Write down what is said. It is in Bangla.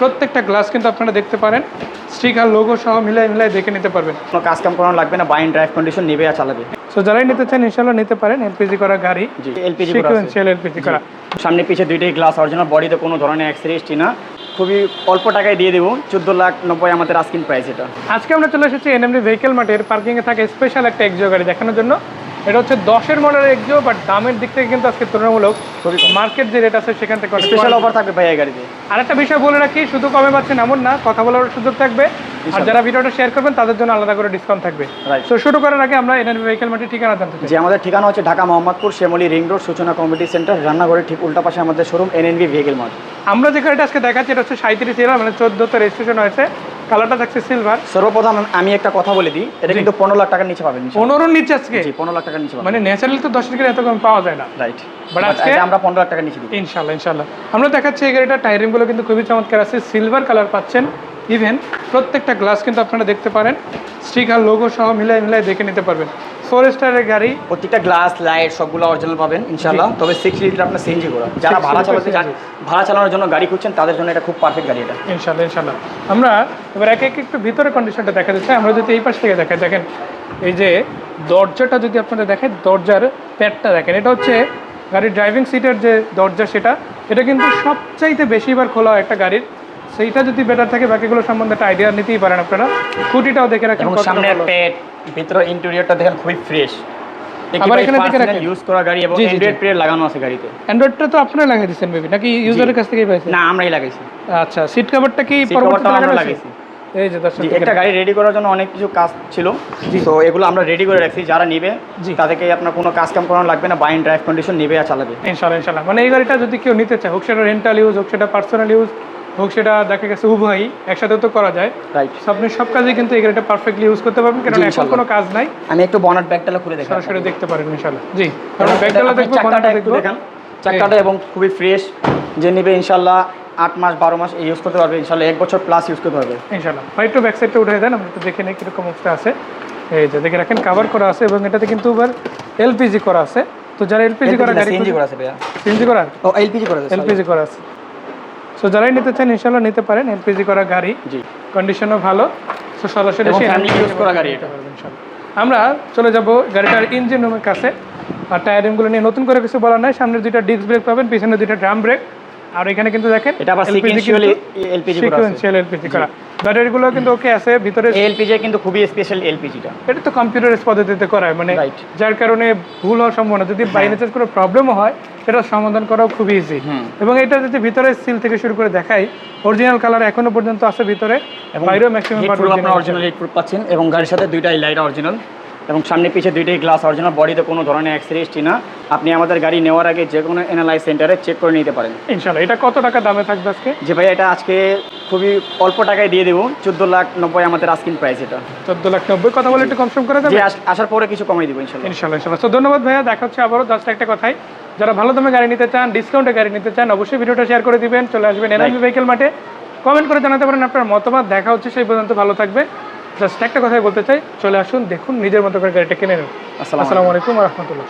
প্রত্যেকটা গ্লাস কিন্তু আপনারা দেখতে পারেন। স্টিকার লোগো সহ মিলাই মিলাই দেখে নিতে পারবেন। কোনো কাজ কাম করানো লাগবে না বাইন ড্রাইভ কন্ডিশন নেবে আর চালাবে। সো যারাই নিতে চান ইনশাল্লাহ নিতে পারেন এলপিজি করা গাড়ি। জি এলপিজি করা। সিকোয়েন্সিয়াল এলপিজি করা। সামনে পিছে দুইটাই গ্লাস অরিজিনাল বডিতে কোনো ধরনের অ্যাক্সিডেন্ট না। খুবই অল্প টাকায় দিয়ে দেবো চোদ্দ লাখ নব্বই আমাদের আস্কিন প্রাইস এটা। আজকে আমরা চলে এসেছি এনএমডি ভেহিকেল মার্টের পার্কিংয়ে থাকে স্পেশাল একটা এক্সিও গাড়ি দেখানোর জন্য। এটা হচ্ছে দশের মডেলের এক্সিও বাট দামের দিক থেকে কিন্তু আজকে তুলনামূলক মার্কেট যে রেট আছে সেখান থেকে স্পেশাল অফার থাকবে ভাই এই গাড়িতে। আর একটা বিষয় বলে রাখি শুধু কমে পাচ্ছেন এমন না কথা বলার সুযোগ থাকবে। আর যারা ভিডিওটা শেয়ার করবেন তাদের জন্য আলাদা করে ডিসকাউন্ট থাকবে. তো শুরু করার আগে আমরা এনএমডি ভেহিকেল মার্টের ঠিকানা জানতে চাই। যে আমাদের ঠিকানা হচ্ছে Dhaka Mohammadpur Shyamoli ring road Suchona committee centre রান্নাঘরের ঠিক উল্টা পাশে আমাদের শোরুম এনএনবি ভেহিকেল মার্ট আমরা যে গাড়িটা আজকে দেখাচ্ছি এটা হচ্ছে সাঁত্রিশ এর মানে চোদ্দোতে রেজিস্ট্রেশন হয়েছে। কালারটা থাকছে সিলভার সর্বপ্রথম আমি একটা কথা বলে দিই এটা কিন্তু পনেরো লাখ টাকার নিচে পাবেন পনেরোর নিচে আজকে? জি পনেরো লাখ টাকার নিচে মানে ন্যাচারালি তো দশ কিলো এত কম পাওয়া যায় না। রাইট বাট আজকে- আমরা পনেরো লাখ টাকার নিচে দিই ইনশাল্লাহ ইনশাল্লাহ আমরা দেখাচ্ছি এই গাড়িটা টায়ারিংগুলো কিন্তু খুবই চমৎকার আছে। সিলভার কালার পাচ্ছেন ইভেন প্রত্যেকটা গ্লাস কিন্তু আপনারা দেখতে পারেন। স্টিকার লোগো সহ মিলাই মিলাই দেখে নিতে পারবেন। ফোর স্টারের গাড়ি। প্রত্যেকটা গ্লাস লাইট সবগুলো অরিজিনাল পাবেন ইনশাল্লাহ তবে সিক্স লিটার আপনার সিএনজি করা যারা ভাড়া চালাতে ভাড়া চালানোর জন্য গাড়ি খুঁজছেন তাদের জন্য এটা খুব পারফেক্ট গাড়ি এটা। ইনশাল্লাহ ইনশাল্লাহ আমরা এবার এক এক একটু ভিতরে কন্ডিশনটা দেখা যাচ্ছে আমরা যদি এই পাশ থেকে দেখাই দেখেন এই যে দরজাটা যদি আপনাদের দেখেন দরজার প্যাডটা দেখেন এটা হচ্ছে গাড়ির ড্রাইভিং সিটের যে দরজা সেটা। এটা কিন্তু সবচাইতে বেশিবার খোলা একটা গাড়ির সেইটা যদি বেটার থাকে বাকিগুলো সম্বন্ধে একটা আইডিয়া নিতেই পারেন আপনারা স্কুটিটাও দেখে রাখেন সামনে। পেট ভিতরে ইন্টেরিয়রটা দেখেন খুবই ফ্রেশ আবার এখানে দেখে রাখেন। ইউজ করা গাড়ি এবং। অ্যান্ড্রয়েড প্লেয়ার লাগানো আছে গাড়িতে অ্যান্ড্রয়েডটা তো আপনারা লাগিয়ে দিচ্ছেন বেবি নাকি ইউজারের কাছ থেকেই পাইছেন না আমরাই লাগাইছি আচ্ছা সিট কভারটা কি পরবর্তীতে লাগানো লাগাইছি। এই যে দর্শক একটা গাড়ি রেডি করার জন্য অনেক কিছু কাজ ছিল। তো এগুলো আমরা রেডি করে রাখছি যারা নেবে। তাদেরকে আপনার কোনো কাজ কাম করানো লাগবে না বাইন ড্রাইভ কন্ডিশন নেবে আর চালাবে ইনশাল্লাহ ইনশাল্লাহ মানে এই গাড়িটা যদি কেউ নিতে চায় হোক সেটা রেন্টাল ইউজ হোক সেটা পার্সোনাল ইউজ হোক সেটা দেখা গেছে উভয়ই একসাথে তো করা যায়। রাইট আপনি সব কাজে কিন্তু এই গাড়িটা পারফেক্টলি ইউজ করতে পারবেন কারণ এখন কোনো কাজ নাই। আমি একটু বনাট ব্যাগটা খুলে দেখাই। সরাসরি দেখতে পারেন ইনশাল্লাহ। জি আমরা ব্যাগডালা দেখব চাকাটা একটু দেখান। চাকাটা এবং খুবই ফ্রেশ যে নেবে ইনশাল্লাহ আট মাস বারো মাস ইউজ করতে পারবে। ইনশাল্লাহ এক বছর প্লাস ইউজ করতে পারবে। ইনশাল্লাহ। ভাই একটু ব্যাক সাইডটা উঠে দেন আমরা একটু দেখে নিই কীরকম অবস্থা আছে। এই যে দেখে রাখেন কাভার করা আছে এবং এটাতে কিন্তু এবার এলপিজি করা আছে। তো যারা এলপিজি করা গাড়ি সিএনজি করা আছে ভাইয়া। সিএনজি করা? ও এলপিজি করা আছে এলপিজি করা আছে। সো যারাই নিতে চান ইনশাল্লাহ নিতে পারেন। এলপিজি করা গাড়ি। জি। কন্ডিশনও ভালো। সো সরাসরি NMDC করা গাড়ি এটা। আমরা চলে যাব গাড়িটার ইঞ্জিন রুমের কাছে। আর টায়ারিংগুলো নিয়ে নতুন করে কিছু বলার নাই। সামনের দুইটা ডিস্ক ব্রেক পাবেন পিছনে দুইটা ড্রাম ব্রেক আর এখানে কিন্তু দেখেন এটা আবার সিকুয়েন্সিয়ালি এলপিজি করা আছে। সিকোয়েন্সিয়াল এলপিজি করা। ব্যাটারিগুলো কিন্তু ওকে আছে ভিতরে এলপিজি কিন্তু খুবই স্পেশাল এলপিজিটা এটা তো কম্পিউটারাইজ পদ্ধতিতে করা হয় মানে. যার কারণে ভুল হওয়ার সম্ভাবনা। যদি বাই নেচার কোনো প্রবলেমও হয় সেটা সমাধান করাও খুবই ইজি। এবং এটা যদি ভিতরে সিল থেকে শুরু করে দেখাই অরিজিনাল কালার এখনও পর্যন্ত আছে ভিতরে বাইরেও ম্যাক্সিমাম অরিজিনাল পাচ্ছেন এবং গাড়ির সাথে দুইটাই লাইট অরিজিনাল এবং সামনে পিছে দুইটাই গ্লাস অরিজিনাল বডিতে কোনো ধরনের অ্যাক্সিডেন্ট না। আপনি আমাদের গাড়ি নেওয়ার আগে যে কোনো এনালাইজ সেন্টারে চেক করে নিতে পারেন। ইনশাল্লাহ এটা কত টাকা দামে থাকবে আজকে? যে ভাই এটা আজকে খুবই অল্প টাকায় দিয়ে দেবো। চোদ্দ লাখ নব্বই আমাদের আস্কিন প্রাইস এটা। চোদ্দ লাখ নব্বই কথা বলে একটু কমসম করে দেবে আস- আসার পরে কিছু কমাই দিব ইনশাল্লাহ ইনশাল্লাহ ইনশাল্লাহ তো ধন্যবাদ ভাইয়া দেখা হচ্ছে আবারও। জাস্ট একটা কথাই যারা ভালো দামে গাড়ি নিতে চান ডিসকাউন্টে গাড়ি নিতে চান অবশ্যই ভিডিওটা শেয়ার করে দিবেন। চলে আসবেন এনআরবি ভেহিকেল মাঠে। কমেন্ট করে জানাতে পারেন আপনার মতামত। দেখা হচ্ছে সেই পর্যন্ত ভালো থাকবে। জাস্ট একটা কথাই বলতে চাই চলে আসুন দেখুন নিজের মতো করে গাড়িটা কিনে নেন। আসসালামু আসসালামু আলাইকুম। রহমতুল্লাহ।